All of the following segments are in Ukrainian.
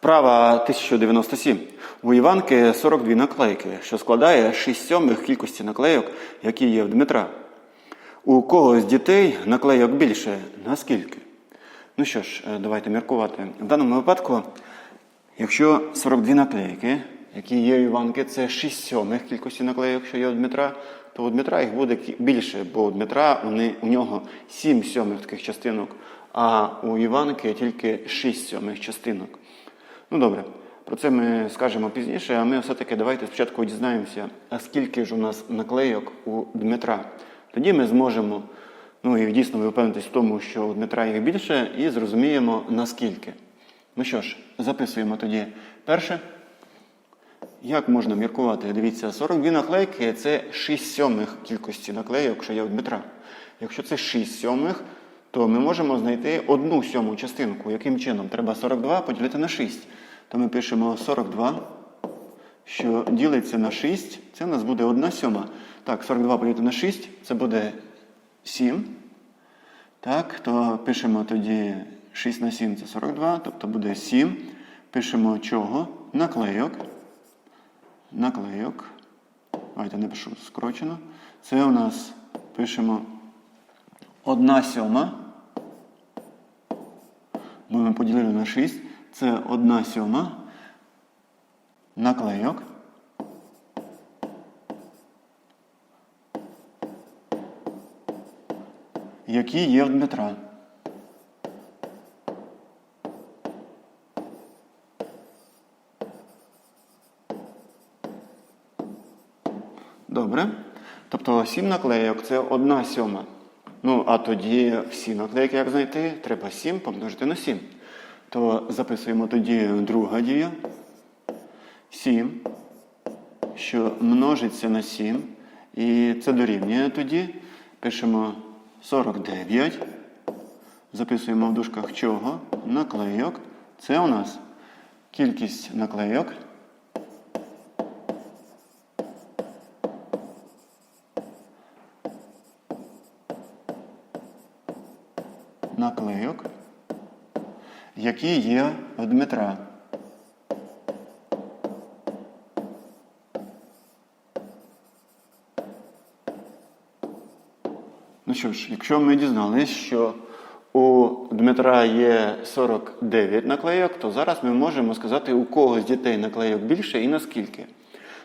Вправа 1097. У Іванки 42 наклейки, що складає 6 сьомих кількості наклейок, які є в Дмитра. У кого з дітей наклейок більше? Наскільки? Ну що ж, е, давайте міркувати. В даному випадку, якщо 42 наклейки, які є у Іванки, це 6 сьомих кількості наклейок, що є у Дмитра, то у Дмитра їх буде більше, бо у Дмитра вони, у нього 7 сьомих таких частинок, а у Іванки тільки 6 сьомих частинок. Ну добре, про це ми скажемо пізніше, а ми все-таки давайте спочатку дізнаємося, а скільки ж у нас наклейок у Дмитра. Тоді ми зможемо, ну і дійсно ви впевнитесь в тому, що у Дмитра їх більше, і зрозуміємо наскільки. Ну що ж, записуємо тоді перше. Як можна міркувати? Дивіться, 42 наклейки це 6 сьомих кількості наклейок, що є у Дмитра. Якщо це 6 сьомих, то ми можемо знайти одну сьому частинку. Яким чином? Треба 42 поділити на 6. То ми пишемо 42, що ділиться на 6, це у нас буде 1 сьома. Так, 42 поділити на 6, це буде 7. Так, то пишемо тоді 6 на 7 це 42, тобто буде 7. Пишемо чого? Наклейок. Наклейок. Давайте не пишу скорочено. Це у нас пишемо 1 сьома. Ми поділили на 6. Це 1 сьома. Наклейок. Які є в Дмитра. Добре. Тобто 7 наклейок це 1 сьома. Ну, а тоді всі наклейки, як знайти, треба 7 помножити на 7. То записуємо тоді друга дія. 7, що множиться на 7. І це дорівнює тоді. Пишемо 49. Записуємо в дужках чого? Наклейок. Це у нас кількість наклейок. Наклейок, які є в Дмитра. Ну що ж, якщо ми дізналися, що у Дмитра є 49 наклейок, то зараз ми можемо сказати, у кого з дітей наклейок більше і наскільки.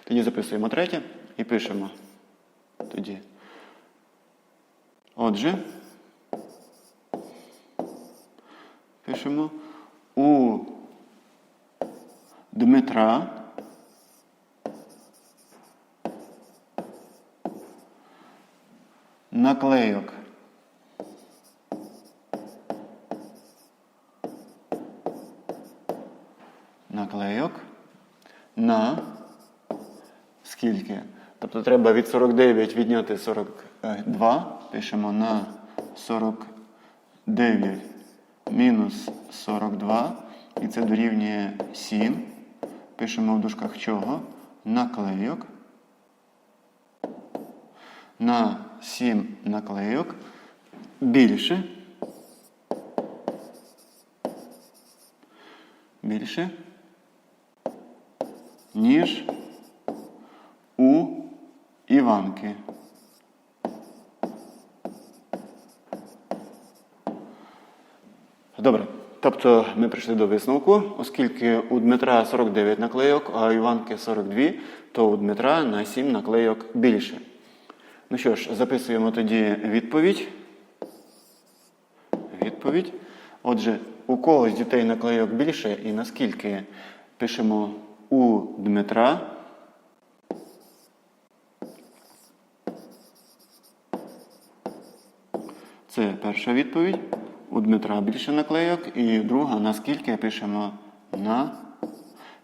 Тоді записуємо третє і пишемо. Тоді. Отже. Пишемо у Дмитра наклейок. Наклейок на скільки? Тобто треба від 49 відняти 42. Пишемо на 49 мінус 42, і це дорівнює 7. Пишемо в дужках чого? Наклейок. На 7 наклейок більше. Більше, ніж у Іванки. Добре. Тобто ми прийшли до висновку, оскільки у Дмитра 49 наклейок, а у Іванки 42, то у Дмитра на 7 наклейок більше. Ну що ж, записуємо тоді відповідь. Відповідь. Отже, у кого з дітей наклейок більше і наскільки пишемо у Дмитра. Це перша відповідь. У Дмитра більше наклейок. І друга, наскільки пишемо на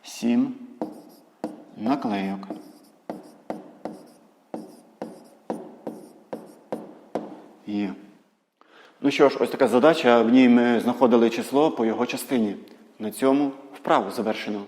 7 наклейок. Є. Ну що ж, ось така задача. В ній ми знаходили число по його частині. На цьому вправу завершено.